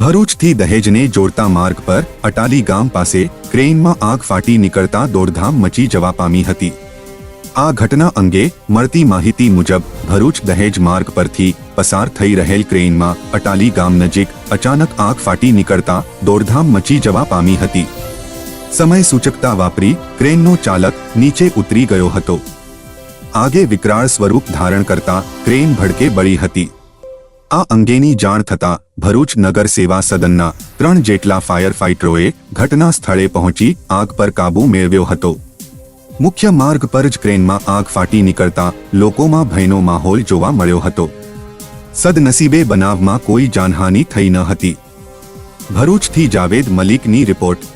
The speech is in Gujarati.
ભરૂચથી દહેજને જોડતા માર્ગ પર અટાલી ગામ પાસે ક્રેનમાં આગ ફાટી નીકળતા દોડધામ મચી જવા પામી હતી. આ ઘટના અંગે મળતી માહિતી મુજબ ભરૂચ દહેજ માર્ગ પરથી પસાર થઈ રહેલ ક્રેનમાં અટાલી ગામ નજીક અચાનક આગ ફાટી નીકળતા દોડધામ મચી જવા પામી હતી. સમય સૂચકતા વાપરી ક્રેનનો ચાલક નીચે ઉતરી ગયો હતો. આગે વિકરાળ સ્વરૂપ ધારણ કરતા ક્રેન ભડકે બળી હતી. આ અંગેની જાણ થતાં ભરૂચ નગર સેવા સદનના ત્રણ જેટલા ફાયર ફાઇટરોએ ઘટના સ્થળે પહોંચી આગ પર કાબૂ મેળવ્યો હતો. મુખ્ય માર્ગ પર જ ક્રેનમાં આગ ફાટી નીકળતા લોકોમાં ભયનો માહોલ જોવા મળ્યો હતો. સદનસીબે બનાવમાં કોઈ જાનહાનિ થઈ ન હતી. ભરૂચથી જાવેદ મલિકની રિપોર્ટ